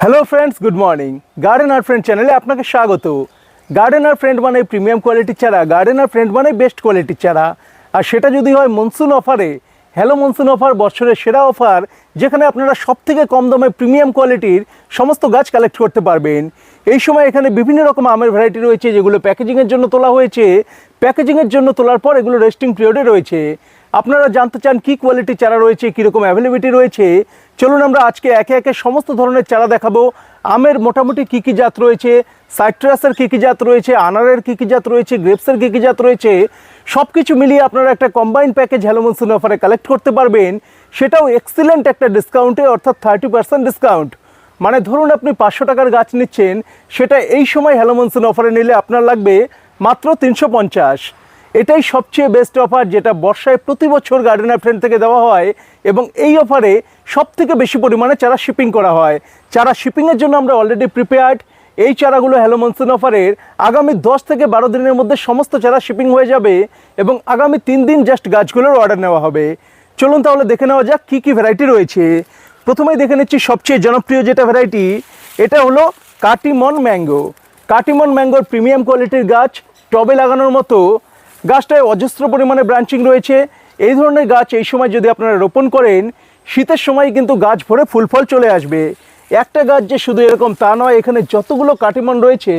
Hello friends good morning gardener friend চ্যানেলে আপনাকে স্বাগত। গার্ডেন আর ফ্রেন্ড মানে প্রিমিয়াম কোয়ালিটির চারা গার্ডেন আর ফ্রেন্ড মানে বেস্ট কোয়ালিটির চারা। আর সেটা যদি হয় মনসুন অফারে হ্যালো মনসুন অফার বছরের সেরা অফার যেখানে আপনারা সব থেকে কম দামে প্রিমিয়াম কোয়ালিটির সমস্ত গাছ কালেক্ট করতে পারবেন। এই সময় এখানে বিভিন্ন রকম আমের ভ্যারাইটি রয়েছে, যেগুলো প্যাকেজিংয়ের জন্য তোলা হয়েছে। প্যাকেজিংয়ের জন্য তোলার পর এগুলো রেস্টিং পিরিয়ডে রয়েছে। আপনারা জানতে চান কি কোয়ালিটির চারা রয়েছে কীরকম অ্যাভেলেবিলিটি রয়েছে, চলুন আমরা আজকে একে একে সমস্ত ধরনের চারা দেখাবো। আমের মোটামুটি কী কী জাত রয়েছে সাইট্রাসের কী কী জাত রয়েছে, আনারের কী কী জাত রয়েছে গ্রেপসের কী কী জাত রয়েছে সব কিছু মিলিয়ে আপনারা একটা কম্বাইন প্যাকেজ হ্যালোমনসুন অফারে কালেক্ট করতে পারবেন। সেটাও এক্সিলেন্ট একটা ডিসকাউন্টে অর্থাৎ থার্টি পার্সেন্ট ডিসকাউন্ট মানে ধরুন আপনি পাঁচশো টাকার গাছ নিচ্ছেন, সেটা এই সময় হ্যালোমনসুন অফারে নিলে আপনার লাগবে মাত্র তিনশো পঞ্চাশ। এটাই সবচেয়ে বেস্ট অফার যেটা বর্ষায় প্রতি বছর গার্ডেনার ফ্রেন্ড থেকে দেওয়া হয় এবং এই অফারে সব থেকে বেশি পরিমাণে চারা শিপিং করা হয়। চারা শিপিংয়ের জন্য আমরা অলরেডি প্রিপেয়ার্ড এই চারাগুলো হ্যালো মনসুন অফারের আগামী দশ থেকে বারো দিনের মধ্যে সমস্ত চারা শিপিং হয়ে যাবে এবং আগামী তিন দিন জাস্ট গাছগুলোর অর্ডার নেওয়া হবে। চলুন তাহলে দেখে নেওয়া যাক কী কী ভ্যারাইটি রয়েছে। প্রথমেই দেখে নিচ্ছি সবচেয়ে জনপ্রিয় যেটা ভ্যারাইটি এটা হলো কাটিমন ম্যাঙ্গো কাটিমন ম্যাঙ্গোর প্রিমিয়াম কোয়ালিটির গাছ টবে লাগানোর মতো গাছটায় অজস্র পরিমাণে ব্রাঞ্চিং রয়েছে। এই ধরনের গাছ এই সময় যদি আপনারা রোপণ করেন, শীতের সময় কিন্তু গাছ ভরে ফুল ফল চলে আসবে। একটা গাছ যে শুধু এরকম তা নয়, এখানে যতগুলো কাটিমন রয়েছে,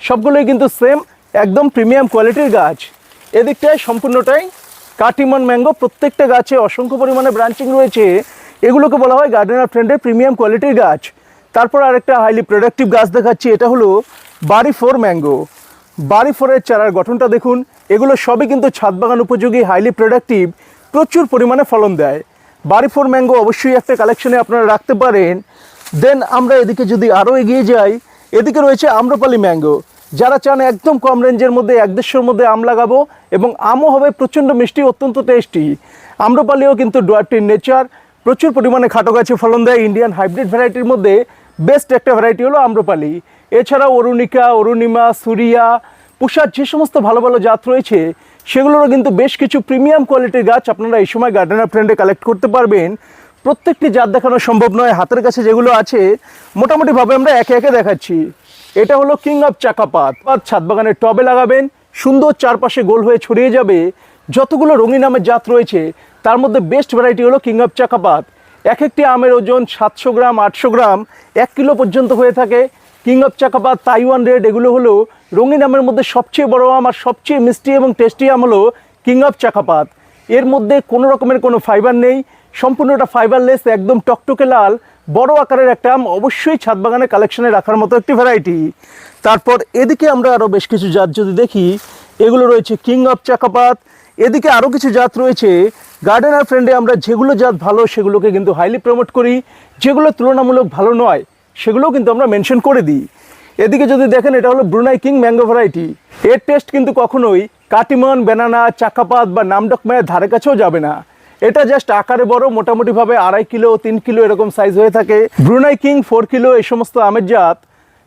সবগুলোই কিন্তু সেম একদম প্রিমিয়াম কোয়ালিটির গাছ। এদিকটায় সম্পূর্ণটাই কাটিমন ম্যাঙ্গো প্রত্যেকটা গাছে অসংখ্য পরিমাণে ব্রাঞ্চিং রয়েছে। এগুলোকে বলা হয় গার্ডেনার ফ্রেন্ডের প্রিমিয়াম কোয়ালিটির গাছ। তারপর আরেকটা হাইলি প্রোডাক্টিভ গাছ দেখাচ্ছি, এটা হলো বাড়ি ফোর ম্যাঙ্গো বাড়ি ফোরের চারার গঠনটা দেখুন। এগুলো সবই কিন্তু ছাদ বাগান উপযোগী হাইলি প্রোডাক্টিভ প্রচুর পরিমাণে ফলন দেয়। বাড়ি ফোর ম্যাঙ্গো অবশ্যই একটা কালেকশনে আপনারা রাখতে পারেন। দেন আমরা এদিকে যদি আরও এগিয়ে যাই, এদিকে রয়েছে আম্রপালি ম্যাঙ্গো। যারা চান একদম কম রেঞ্জের মধ্যে, এক দেড়শোর মধ্যে আম লাগাবো এবং আমও হবে প্রচণ্ড মিষ্টি, অত্যন্ত টেস্টি আম্রপালিও কিন্তু ডোয়ারটির নেচার প্রচুর পরিমাণে খাটো গাছে ফলন দেয় ইন্ডিয়ান হাইব্রিড ভ্যারাইটির মধ্যে বেস্ট একটা ভ্যারাইটি হলো আম্রপালি। এছাড়াও অরুণিকা, অরুণিমা, সুরিয়া পুষার যে সমস্ত ভালো ভালো জাত রয়েছে, সেগুলোরও কিন্তু বেশ কিছু প্রিমিয়াম কোয়ালিটির গাছ আপনারা এই সময় গার্ডেনার ফ্রেন্ডে কালেক্ট করতে পারবেন। প্রত্যেকটি জাত দেখানো সম্ভব নয়, হাতের কাছে যেগুলো আছে, মোটামুটিভাবে আমরা একে একে দেখাচ্ছি। এটা হলো কিং অফ চাকাপাত। পাত ছাদ বাগানের টবে লাগাবেন, সুন্দর চারপাশে গোল হয়ে ছড়িয়ে যাবে। যতগুলো রঙিন আমের জাত রয়েছে, তার মধ্যে বেস্ট ভ্যারাইটি হলো কিং অফ চাকাপাত। এক একটি আমের ওজন সাতশো গ্রাম, আটশো গ্রাম, এক কিলো পর্যন্ত হয়ে থাকে। King of Chakapat Taiwan red এগুলো হলো রঙিন আমের মধ্যে সবচেয়ে বড় আম আর সবচেয়ে মিষ্টি এবং টেস্টি আম হলো কিং অফ চাকাপাত এর মধ্যে কোনো রকমের কোনো ফাইবার নেই, সম্পূর্ণটা ফাইবারলেস একদম টকটকে লাল। বড় আকারের একটা আম অবশ্যই ছাদ বাগানে কালেকশনে রাখার মতো একটি ভ্যারাইটি তারপর এদিকে আমরা আরও বেশ কিছু জাত যদি দেখি, এগুলো রয়েছে কিং অফ চাকাপাত এদিকে আরও কিছু জাত রয়েছে গার্ডেনার ফ্রেন্ডে আমরা যেগুলো জাত ভালো সেগুলোকে কিন্তু হাইলি প্রমোট করি, যেগুলো তুলনামূলক ভালো নয়। সেগুলোও কিন্তু আমরা মেনশন করে দিই। এদিকে যদি দেখেন এটা হলো ব্রুনাই কিং ম্যাঙ্গো ভ্যারাইটি এর টেস্ট কিন্তু কখনোই কাটিমন বেনানা চাকাপাত বা নামডকমায়ের ধারে কাছেও যাবে না। এটা জাস্ট আকারে বড়, মোটামুটিভাবে আড়াই কিলো, তিন কিলো এরকম সাইজ হয়ে থাকে। ব্রুনাই কিং ফোর কিলো এই সমস্ত আমের জাত।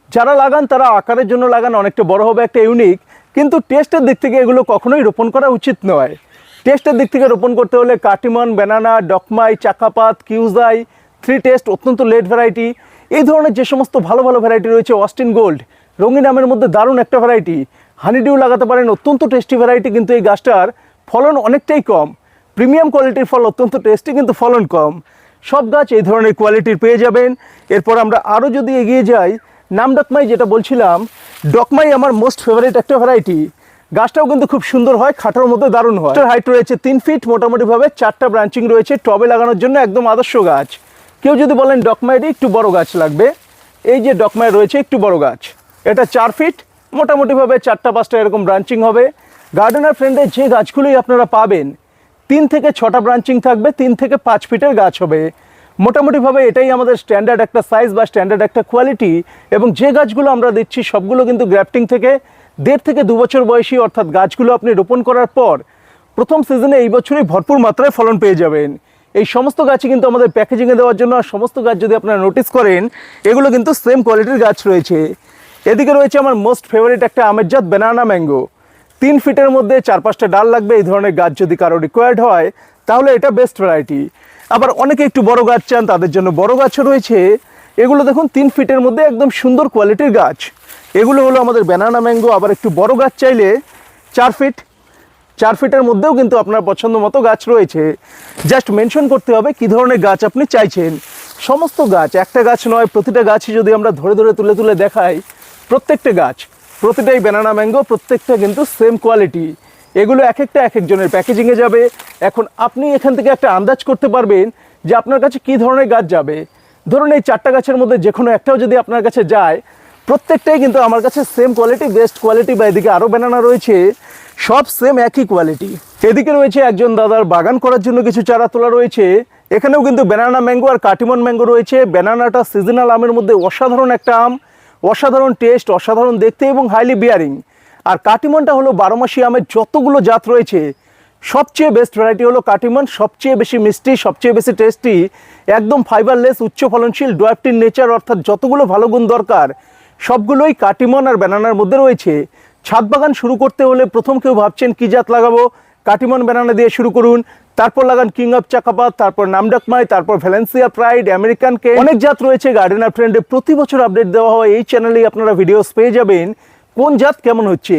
যারা লাগান, তারা আকারের জন্য লাগান, অনেকটা বড় হবে একটা ইউনিক কিন্তু টেস্টের দিক থেকে এগুলো কখনোই রোপণ করা উচিত নয়। টেস্টের দিক থেকে রোপণ করতে হলে কাটিমন বেনানা ডকমাই, চাকাপাত, কিউজাই থ্রি টেস্ট অত্যন্ত লেট ভ্যারাইটি এই ধরনের যে সমস্ত ভালো ভালো ভ্যারাইটি রয়েছে অস্টিন গোল্ড রঙিন আমের মধ্যে দারুণ একটা ভ্যারাইটি হানিডিউ লাগাতে পারেন, অত্যন্ত টেস্টি ভ্যারাইটি কিন্তু এই গাছটার ফলন অনেকটাই কম। প্রিমিয়াম কোয়ালিটির ফল অত্যন্ত টেস্টি কিন্তু ফলন কম। সব গাছ এই ধরনের কোয়ালিটির পেয়ে যাবেন। এরপর আমরা আরও যদি এগিয়ে যাই নাম ডকমাই যেটা বলছিলাম, ডকমাই আমার মোস্ট ফেভারিট একটা ভ্যারাইটি গাছটাও কিন্তু খুব সুন্দর হয়, খাটার মধ্যে দারুণ হয়। হাইট রয়েছে তিন ফিট মোটামুটিভাবে চারটা ব্রাঞ্চিং রয়েছে, টবে লাগানোর জন্য একদম আদর্শ গাছ। কেউ যদি বলেন ডকমাইডি একটু বড় গাছ লাগবে। এই যে ডকমাই রয়েছে, একটু বড় গাছ। এটা চার ফিট, মোটামুটিভাবে চারটা পাঁচটা এরকম ব্রাঞ্চিং হবে। গার্ডেনার ফ্রেন্ডে যে গাছগুলোই আপনারা পাবেন, তিন থেকে ছটা ব্রাঞ্চিং থাকবে, তিন থেকে পাঁচ ফিটের গাছ হবে। মোটামুটিভাবে এটাই আমাদের স্ট্যান্ডার্ড একটা সাইজ বা স্ট্যান্ডার্ড একটা কোয়ালিটি এবং যে গাছগুলো আমরা দিচ্ছি, সবগুলো কিন্তু গ্র্যাফটিং থেকে দেড় থেকে দু বছর বয়সী অর্থাৎ গাছগুলো আপনি রোপণ করার পর, প্রথম সিজনে এই বছরই ভরপুর মাত্রায় ফলন পেয়ে যাবেন। এই সমস্ত গাছই কিন্তু আমাদের প্যাকেজিংয়ে দেওয়ার জন্য আর সমস্ত গাছ যদি আপনারা নোটিস করেন, এগুলো কিন্তু সেম কোয়ালিটির গাছ রয়েছে। এদিকে রয়েছে আমার মোস্ট ফেভারিট একটা আমের জাত বেনানা ম্যাঙ্গো তিন ফিটের মধ্যে চার পাঁচটা ডাল লাগবে, এই ধরনের গাছ যদি কারও রিকোয়ার্ড হয়, তাহলে এটা বেস্ট ভ্যারাইটি আবার অনেকে একটু বড় গাছ চান, তাদের জন্য বড় গাছও রয়েছে। এগুলো দেখুন, তিন ফিটের মধ্যে একদম সুন্দর কোয়ালিটির গাছ। এগুলো হলো আমাদের ব্যানানা ম্যাঙ্গো আবার একটু বড় গাছ চাইলে চার ফিট চার ফিটের মধ্যেও কিন্তু আপনার পছন্দ মতো গাছ রয়েছে। জাস্ট মেনশন করতে হবে কী ধরনের গাছ আপনি চাইছেন। সমস্ত গাছ, একটা গাছ নয়, প্রতিটা গাছই যদি আমরা ধরে ধরে তুলে তুলে দেখাই, প্রত্যেকটা গাছ, প্রতিটাই ব্যানানা ম্যাঙ্গো প্রত্যেকটা কিন্তু সেম কোয়ালিটি এগুলো এক একটা এক একজনের প্যাকেজিংয়ে যাবে। এখন আপনি এখান থেকে একটা আন্দাজ করতে পারবেন যে আপনার কাছে কী ধরনের গাছ যাবে। ধরুন এই চারটা গাছের মধ্যে যে কোনো একটাও যদি আপনার কাছে যায় প্রত্যেকটাই কিন্তু আমার কাছে সেম কোয়ালিটি বেস্ট কোয়ালিটি বা এদিকে আরও ব্যানানা রয়েছে, সব সেম একই কোয়ালিটি এদিকে রয়েছে একজন দাদার বাগান করার জন্য কিছু চারা তোলা রয়েছে, এখানেও কিন্তু ব্যানানা ম্যাঙ্গো আর কাটিমন ম্যাঙ্গো রয়েছে। ব্যানানাটা সিজনাল আমের মধ্যে অসাধারণ একটা আম, অসাধারণ টেস্ট অসাধারণ দেখতে এবং হাইলি বিয়ারিং আর কাটিমনটা হলো বারোমাসি আমের যতগুলো জাত রয়েছে, সবচেয়ে বেস্ট ভ্যারাইটি হলো কাটিমন, সবচেয়ে বেশি মিষ্টি, সবচেয়ে বেশি টেস্টি একদম ফাইবারলেস উচ্চ ফলনশীল ডোয়াপটিন নেচার অর্থাৎ যতগুলো ভালো গুণ দরকার সবগুলোই কাটিমন আর ব্যানানার মধ্যে রয়েছে। ছাদ বাগান শুরু করতে হলে প্রথম কেউ ভাবছেন কি জাত লাগাবো? কাটিমন ব্যানানা দিয়ে শুরু করুন। তারপর লাগান কিং অফ চাকাপাত তারপর নামডাকমাই তারপর ভ্যালেন্সিয়া প্রাইড, আমেরিকান কে অনেক জাত রয়েছে গার্ডেন গার্ডেনার ফ্রেন্ডে। প্রতি বছর আপডেট দেওয়া হয় এই চ্যানেলেই আপনারা ভিডিওস পেয়ে যাবেন। কোন জাত কেমন হচ্ছে?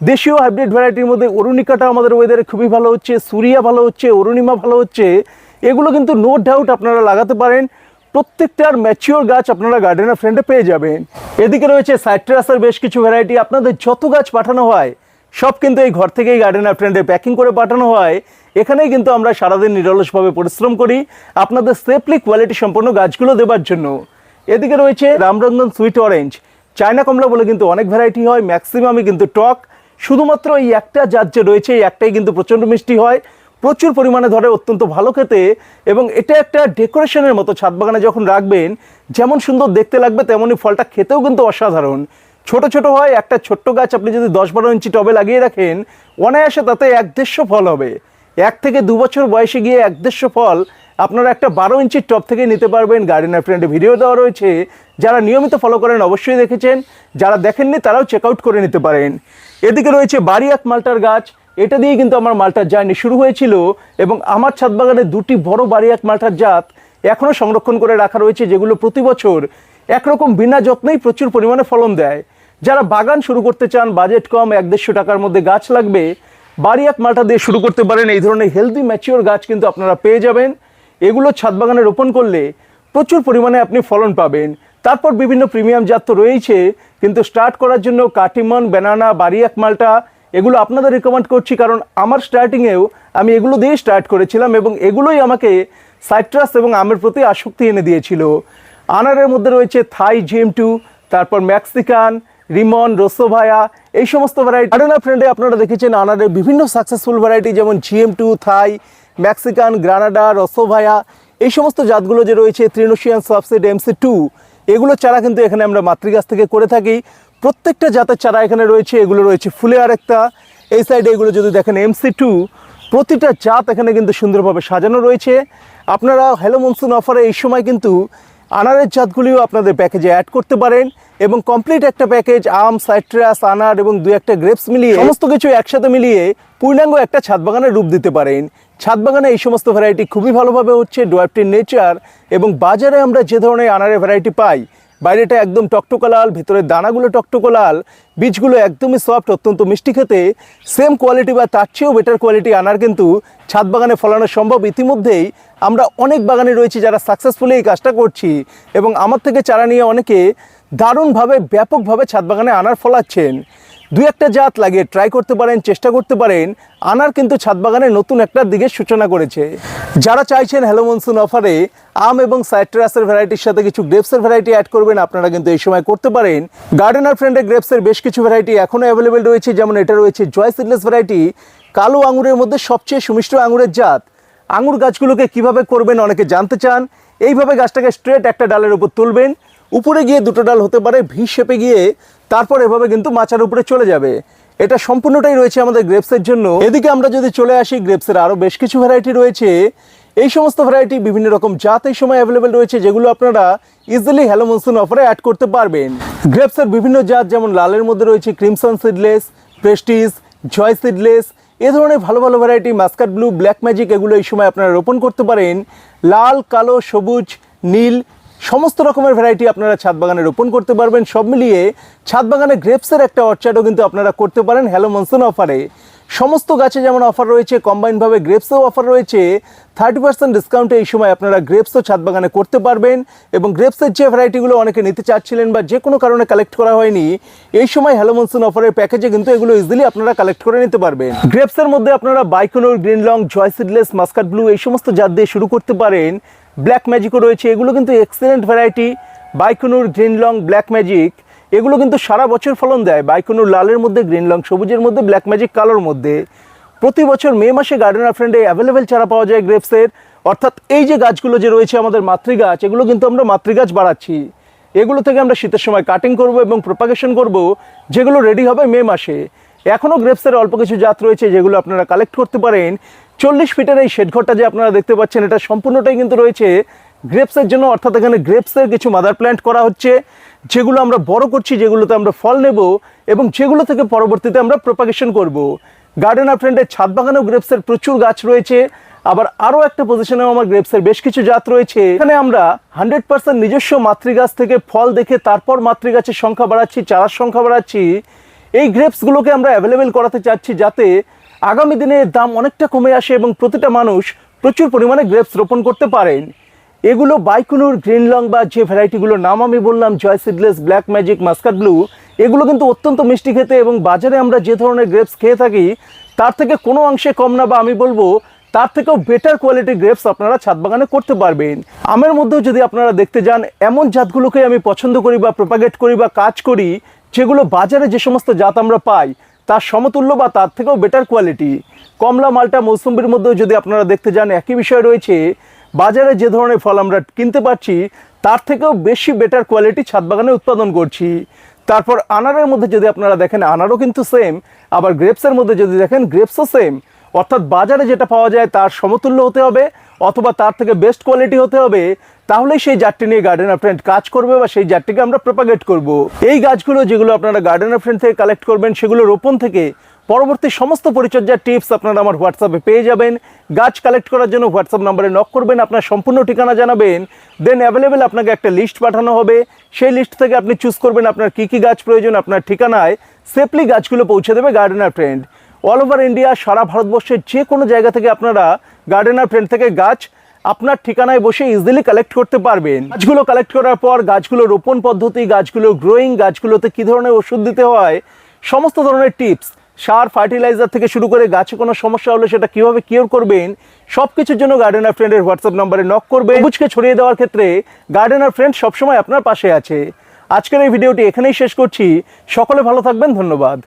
দেশীয় হাইব্রিড ভ্যারাইটির মধ্যে অরুণিকাটা আমাদের ওয়েদারে খুবই ভালো হচ্ছে, সুরিয়া ভালো হচ্ছে, অরুণিমা ভালো হচ্ছে। এগুলো কিন্তু নো ডাউট আপনারা লাগাতে পারেন। প্রত্যেকটার ম্যাচিওর গাছ আপনারা গার্ডেনার ফ্রেন্ডে পেয়ে যাবেন। এদিকে রয়েছে সাইট্রাসের বেশ কিছু ভ্যারাইটি আপনাদের যত গাছ পাঠানো হয়, সব কিন্তু এই ঘর থেকেই গার্ডেনার ফ্রেন্ডে প্যাকিং করে পাঠানো হয়। এখানেই কিন্তু আমরা সারাদিন নিরলসভাবে পরিশ্রম করি আপনাদের সেফলি কোয়ালিটি সম্পন্ন গাছগুলো দেবার জন্য। এদিকে রয়েছে রামরঞ্জন সুইট অরেঞ্জ চায়না কমলা বলে কিন্তু অনেক ভ্যারাইটি হয় ম্যাক্সিমামই কিন্তু টক। শুধুমাত্র এই একটা জাত যে রয়েছে, এই একটাই কিন্তু প্রচণ্ড মিষ্টি হয়। প্রচুর পরিমাণে ধরে অত্যন্ত ভালো খেতে এবং এটা একটা ডেকোরেশনের মতো ছাদ বাগানে যখন রাখবেন, যেমন সুন্দর দেখতে লাগবে তেমনই ফলটা খেতেও কিন্তু অসাধারণ। ছোট ছোট হয়, একটা ছোট্ট গাছ আপনি যদি দশ বারো ইঞ্চি টবে লাগিয়ে রাখেন, অনায়াসে তাতে এক দেড়শো ফল হবে। এক থেকে দু বছর বয়সে গিয়ে এক দেড়শো ফল আপনারা একটা বারো ইঞ্চির টপ থেকে নিতে পারবেন। গার্ডেনার ফ্রেন্ডে ভিডিও দেওয়া রয়েছে। যারা নিয়মিত ফলো করেন অবশ্যই দেখেছেন। যারা দেখেননি তারাও চেক আউট করে নিতে পারেন। এদিকে রয়েছে বাড়ি এক মালটার গাছ। এটা দিয়ে কিন্তু আমার মালটার জার্নি শুরু হয়েছিল এবং আমার ছাদ বাগানে দুটি বড় বাড়ি এক মালটার জাত এখনও সংরক্ষণ করে রাখা রয়েছে, যেগুলো প্রতি বছর একরকম বিনা যত্নেই প্রচুর পরিমাণে ফলন দেয়। যারা বাগান শুরু করতে চান বাজেট কম, এক দেড়শো টাকার মধ্যে গাছ লাগবে বাড়ি এক মালটা দিয়ে শুরু করতে পারেন। এই ধরনের হেলদি ম্যাচিওর গাছ কিন্তু আপনারা পেয়ে যাবেন। এগুলো ছাদ বাগানে রোপণ করলে প্রচুর পরিমাণে আপনি ফলন পাবেন। তারপর বিভিন্ন প্রিমিয়াম জাত তো রয়েছে কিন্তু স্টার্ট করার জন্য কাটিমন ব্যানানা এক মালটা এগুলো আপনাদের রেকমেন্ড করছি, কারণ আমার স্টার্টিংয়েও আমি এগুলো দিয়ে স্টার্ট করেছিলাম এবং এগুলোই আমাকে সাইট্রাস এবং আমের প্রতি আসক্তি এনে দিয়েছিল। আনারের মধ্যে রয়েছে থাই জিএম টু তারপর ম্যাক্সিকান রিমন রসোভায়া এই সমস্ত ভ্যারাইটি আরেনা ফ্রেন্ডে আপনারা দেখেছেন আনারের বিভিন্ন সাকসেসফুল ভ্যারাইটি যেমন G M two Thai Mexican Granada Rosovaya এই সমস্ত জাতগুলো যে রয়েছে ত্রিনোশিয়ান সাবসিড এমসি টু এগুলো চারা কিন্তু এখানে আমরা মাতৃগাছ থেকে করে থাকি। প্রত্যেকটা জাতের চারা এখানে রয়েছে, এগুলো রয়েছে ফুলে আরেকটা। এই সাইডে এগুলো যদি দেখেন এমসি টু প্রতিটা জাত এখানে কিন্তু সুন্দরভাবে সাজানো রয়েছে। আপনারা হ্যালো মনসুন অফারে এই সময় কিন্তু আনারের জাতগুলিও আপনাদের প্যাকেজে অ্যাড করতে পারেন এবং কমপ্লিট একটা প্যাকেজ আম সাইট্রাস আনার এবং দু একটা গ্রেপস মিলিয়ে সমস্ত কিছু একসাথে মিলিয়ে পূর্ণাঙ্গ একটা ছাদ বাগানের রূপ দিতে পারেন। ছাদ বাগানে এই সমস্ত ভ্যারাইটি খুবই ভালোভাবে হচ্ছে ডোয়াপটির নেচার এবং বাজারে আমরা যে ধরনের আনারের ভ্যারাইটি পাই বাইরেটা একদম টকটকা লাল ভিতরের দানাগুলো টকটকা লাল, বীজগুলো একদমই সফট অত্যন্ত মিষ্টি খেতে। সেম কোয়ালিটি বা তার চেয়েও বেটার কোয়ালিটি আনার কিন্তু ছাদ বাগানে ফলানো সম্ভব। ইতিমধ্যেই আমরা অনেক বাগানে রয়েছি যারা সাকসেসফুলি এই কাজটা করছি এবং আমার থেকে চারা নিয়ে অনেকে দারুণভাবে, ব্যাপকভাবে ছাদ বাগানে আনার ফলাচ্ছেন দু একটা জাত লাগিয়ে ট্রাই করতে পারেন, চেষ্টা করতে পারেন। আনার কিন্তু ছাদ বাগানে নতুন একটা দিকের সূচনা করেছে। যারা চাইছেন হ্যালো মনসুন অফারে আম এবং সাইট্রাসের ভ্যারাইটির সাথে কিছু গ্রেপসের ভ্যারাইটি অ্যাড করবেন, আপনারা কিন্তু এই সময় করতে পারেন। গার্ডেনার ফ্রেন্ডের গ্রেপসের বেশ কিছু ভ্যারাইটি এখনও অ্যাভেলেবেল রয়েছে, যেমন এটা রয়েছে জয় সিডলেস ভ্যারাইটি কালো আঙুরের মধ্যে সবচেয়ে সুমিষ্ট আঙুরের জাত। আঙুর গাছগুলোকে কীভাবে করবেন অনেকে জানতে চান। এইভাবে গাছটাকে স্ট্রেট একটা ডালের উপর তুলবেন। উপরে গিয়ে দুটো ডাল হতে পারে, ভি শেপে গিয়ে তারপর এভাবে কিন্তু মাচার উপরে চলে যাবে। এটা সম্পূর্ণটাই রয়েছে আমাদের গ্রেপসের জন্য। এদিকে আমরা যদি চলে আসি, গ্রেপসের আরও বেশ কিছু ভ্যারাইটি রয়েছে। এই সমস্ত ভ্যারাইটি বিভিন্ন রকম জাত এই সময় অ্যাভেলেবেল রয়েছে, যেগুলো আপনারা ইজিলি হ্যালো মনসুন অফারে অ্যাড করতে পারবেন। গ্রেপসের বিভিন্ন জাত যেমন লালের মধ্যে রয়েছে crimson seedless prestige joy seedless এ ধরনের ভালো ভালো variety Muscat blue black magic এগুলো এই সময় আপনারা রোপণ করতে পারেন। লাল, কালো, সবুজ, নীল সমস্ত রকমের ভ্যারাইটি আপনারা ছাদ বাগানে রোপণ করতে পারবেন। সব মিলিয়ে ছাদ বাগানে গ্রেপসের একটা অর্চার্ডও কিন্তু আপনারা করতে পারেন। হ্যালো মনসুন অফারে সমস্ত গাছে যেমন অফার রয়েছে কম্বাইনভাবে গ্রেপসেও অফার রয়েছে থার্টি পার্সেন্ট ডিসকাউন্টে এই সময় আপনারা গ্রেপসও ছাদ বাগানে করতে পারবেন। এবং গ্রেপসের যে ভ্যারাইটিগুলো অনেকে নিতে চাচ্ছিলেন বা যে কোনো কারণে কালেক্ট করা হয়নি, এই সময় হ্যালো মনসুন অফারের প্যাকেজে কিন্তু এগুলো ইজিলি আপনারা কালেক্ট করে নিতে পারবেন। গ্রেপসের মধ্যে আপনারা Baikonur green long joy seedless Muscat blue এই সমস্ত জাত দিয়ে শুরু করতে পারেন। ব্ল্যাক ম্যাজিকও রয়েছে। এগুলো কিন্তু excellent variety Baikonur green long black magic এগুলো কিন্তু সারা বছর ফলন দেয়। বাইকুনুর লালের মধ্যে গ্রিন লং সবুজের মধ্যে ব্ল্যাক ম্যাজিক কালোর মধ্যে। প্রতি বছর মে মাসে গার্ডেনার ফ্রেন্ডে অ্যাভেলেবেল চারা পাওয়া যায় গ্রেপসের অর্থাৎ এই যে গাছগুলো যে রয়েছে আমাদের মাতৃগাছ, এগুলো কিন্তু আমরা মাতৃগাছ বাড়াচ্ছি। এগুলো থেকে আমরা শীতের সময় কাটিং করব এবং প্রোপাগেশন করব, যেগুলো রেডি হবে মে মাসে। এখনও গ্রেপসের অল্প কিছু জাত রয়েছে যেগুলো আপনারা কালেক্ট করতে পারেন। চল্লিশ ফিটের এই শেডঘরটা যে আপনারা দেখতে পাচ্ছেন, এটা সম্পূর্ণটাই কিন্তু রয়েছে গ্রেপসের জন্য, অর্থাৎ এখানে গ্রেপসের কিছু মাদার প্ল্যান্ট করা হচ্ছে, যেগুলো আমরা বড় করছি, যেগুলোতে আমরা ফল নেব এবং যেগুলো থেকে পরবর্তীতে আমরা প্রোপাগেশন করব। গার্ডেনার ফ্রেন্ডের ছাদ বাগানেও গ্রেপসের প্রচুর গাছ রয়েছে, আবার আরও একটা পজিশনেও আমার গ্রেপসের বেশ কিছু জাত রয়েছে। এখানে আমরা হান্ড্রেড পার্সেন্ট নিজস্ব মাতৃগাছ থেকে ফল দেখে তারপর মাতৃগাছের সংখ্যা বাড়াচ্ছি, চারার সংখ্যা বাড়াচ্ছি। এই গ্রেপসগুলোকে আমরা অ্যাভেলেবেল করাতে চাচ্ছি যাতে আগামী দিনে দাম অনেকটা কমে আসে এবং প্রতিটা মানুষ প্রচুর পরিমাণে গ্রেপস রোপণ করতে পারেন। এগুলো বাইকুনুর গ্রিন লং বা যে ভ্যারাইটিগুলোর নাম আমি বললাম, joy seedless, black magic, Muscat blue, এগুলো কিন্তু অত্যন্ত মিষ্টি খেতে এবং বাজারে আমরা যে ধরনের গ্রেপস খেয়ে থাকি, তার থেকে কোনো অংশে কম না বা আমি বলব, তার থেকেও বেটার কোয়ালিটির গ্রেপস আপনারা ছাদ বাগানে করতে পারবেন। আমের মধ্যেও যদি আপনারা দেখতে যান, এমন জাতগুলোকে আমি পছন্দ করি বা প্রোপাগেট করি বা কাজ করি, যেগুলো বাজারে যে সমস্ত জাত আমরা পাই তার সমতুল্য বা তার থেকেও বেটার কোয়ালিটি কমলা মালটা মৌসুম্বির মধ্যেও যদি আপনারা দেখতে যান, একই বিষয় রয়েছে, বাজারে যে ধরনের ফল আমরা কিনতে পারছি, তার থেকেও বেশি বেটার কোয়ালিটি ছাদ বাগানে উৎপাদন করছি। তারপর আনারের মধ্যে যদি আপনারা দেখেন, আনারও কিন্তু সেম আবার গ্রেপসের মধ্যে যদি দেখেন গ্রেপসও সেম অর্থাৎ বাজারে যেটা পাওয়া যায়, তার সমতুল্য হতে হবে, অথবা তার থেকে বেস্ট কোয়ালিটি হতে হবে। তাহলেই সেই জাতটি নিয়ে গার্ডেনার ফ্রেন্ড কাজ করবে বা সেই জাতটিকে আমরা প্রপাগেট করব। এই গাছগুলো যেগুলো আপনারা গার্ডেনার ফ্রেন্ড থেকে কালেক্ট করবেন, সেগুলো রোপণ থেকে পরবর্তী সমস্ত পরিচর্যার টিপস আপনারা আমার হোয়াটসঅ্যাপে পেয়ে যাবেন। গাছ কালেক্ট করার জন্য হোয়াটসঅ্যাপ নাম্বারে নক করবেন, আপনার সম্পূর্ণ ঠিকানা জানাবেন। দেন অ্যাভেলেবেল আপনাকে একটা লিস্ট পাঠানো হবে। সেই লিস্ট থেকে আপনি চুজ করবেন আপনার কী কী গাছ প্রয়োজন আপনার ঠিকানায়। সেফলি গাছগুলো পৌঁছে দেবে gardener friend all over India সারা ভারতবর্ষের যে কোনো জায়গা থেকে আপনারা গার্ডেনার ফ্রেন্ড থেকে গাছ আপনার ঠিকানায় বসে ইজিলি কালেক্ট করতে পারবেন। গাছগুলো কালেক্ট করার পর গাছগুলো রোপণ পদ্ধতি, গাছগুলো গ্রোয়িং গাছগুলোতে কী ধরনের ওষুধ দিতে হয়, সমস্ত ধরনের টিপস সার ফার্টিলাইজার থেকে শুরু করে গাছে কোনো সমস্যা হলে সেটা কীভাবে কিওর করবেন সব কিছুর জন্য গার্ডেনার ফ্রেন্ডের হোয়াটসঅ্যাপ নম্বরে নক করবে বুঝকে ছড়িয়ে দেওয়ার ক্ষেত্রে গার্ডেনার ফ্রেন্ড সবসময় আপনার পাশে আছে। আজকের এই ভিডিওটি এখানেই শেষ করছি। সকলে ভালো থাকবেন, ধন্যবাদ।